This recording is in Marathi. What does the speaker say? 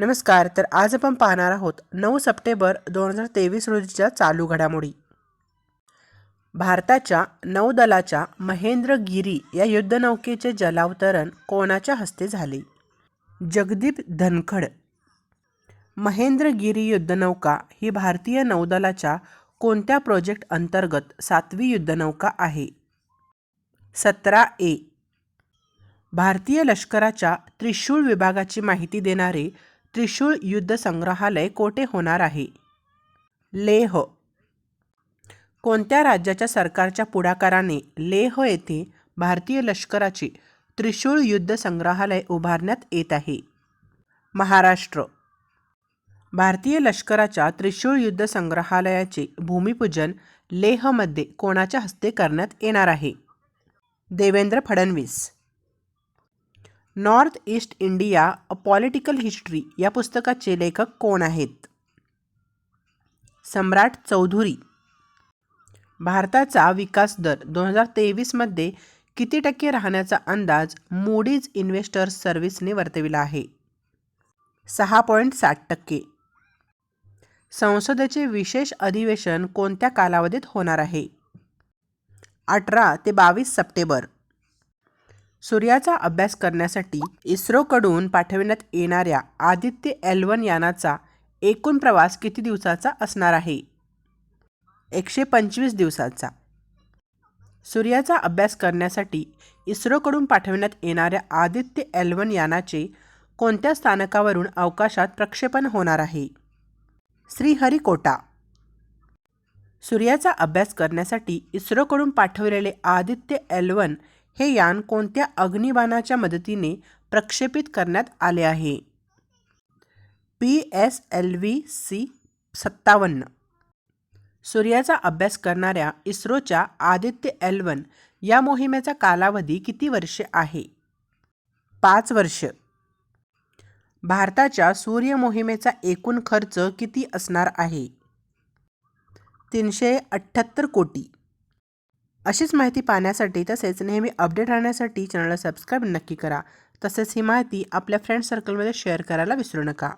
नमस्कार तर आज आपण पाहणार आहोत नऊ सप्टेंबर दोन हजार तेवीस रोजीच्या चालू घडामोडी. भारताच्या नौदलाच्या महेंद्रगिरी या युद्धनौकेचे जलावतरण कोणाच्या हस्ते झाले? जगदीप धनखड. महेंद्रगिरी युद्धनौका ही भारतीय नौदलाच्या कोणत्या प्रोजेक्ट अंतर्गत सातवी युद्धनौका आहे? सतरा ए. भारतीय लष्कराच्या त्रिशूळ विभागाची माहिती देणारे त्रिशूळ युद्ध संग्रहालय कोठे होणार आहे? लेह. कोणत्या राज्याच्या सरकारच्या पुढाकाराने लेह येथे भारतीय लष्कराचे त्रिशूळ युद्ध संग्रहालय उभारण्यात येत आहे? महाराष्ट्र. भारतीय लष्कराच्या त्रिशूळ युद्ध संग्रहालयाचे भूमिपूजन लेहमध्ये कोणाच्या हस्ते करण्यात येणार आहे? Devendra Fadnavis. North east India a political history या पुस्तकाचे लेखक कोण आहेत? सम्राट चौधुरी. भारताचा विकास दर दोन हजार तेवीसमध्ये किती टक्के राहण्याचा अंदाज मूडीज इन्व्हेस्टर्स सर्व्हिसने वर्तविला आहे? सहा पॉईंट साठ टक्के. संसदेचे विशेष अधिवेशन कोणत्या कालावधीत होणार आहे? अठरा ते बावीस सप्टेंबर. सूर्याचा अभ्यास करण्यासाठी इस्रोकडून पाठविण्यात येणाऱ्या आदित्य एल वन यानाचा एकूण प्रवास किती दिवसाचा असणार आहे? एकशे पंचवीस दिवसाचा. सूर्याचा अभ्यास करण्यासाठी इस्रोकडून पाठविण्यात येणाऱ्या आदित्य एल वन यानाचे कोणत्या स्थानकावरून अवकाशात प्रक्षेपण होणार आहे? श्रीहरिकोटा. सूर्याचा अभ्यास करण्यासाठी इस्रोकडून पाठवलेले आदित्य एल वन हे यान कोणत्या अग्निबाणाच्या मदतीने प्रक्षेपित करण्यात आले आहे? P S L V C सत्तावन्न. सूर्याचा अभ्यास करणाऱ्या इस्रोच्या आदित्य एल वन या मोहिमेचा कालावधी किती वर्षे आहे? पाच वर्ष. भारताच्या सूर्य मोहिमेचा एकूण खर्च किती असणार आहे? तीनशे अठ्ठ्याहत्तर कोटी. अशीच माहिती पाहण्यासाठी तसेच नेहमी अपडेट राहण्यासाठी चॅनलला सबस्क्राईब नक्की करा. तसेच ही माहिती आपल्या फ्रेंड सर्कलमध्ये शेअर करायला विसरू नका.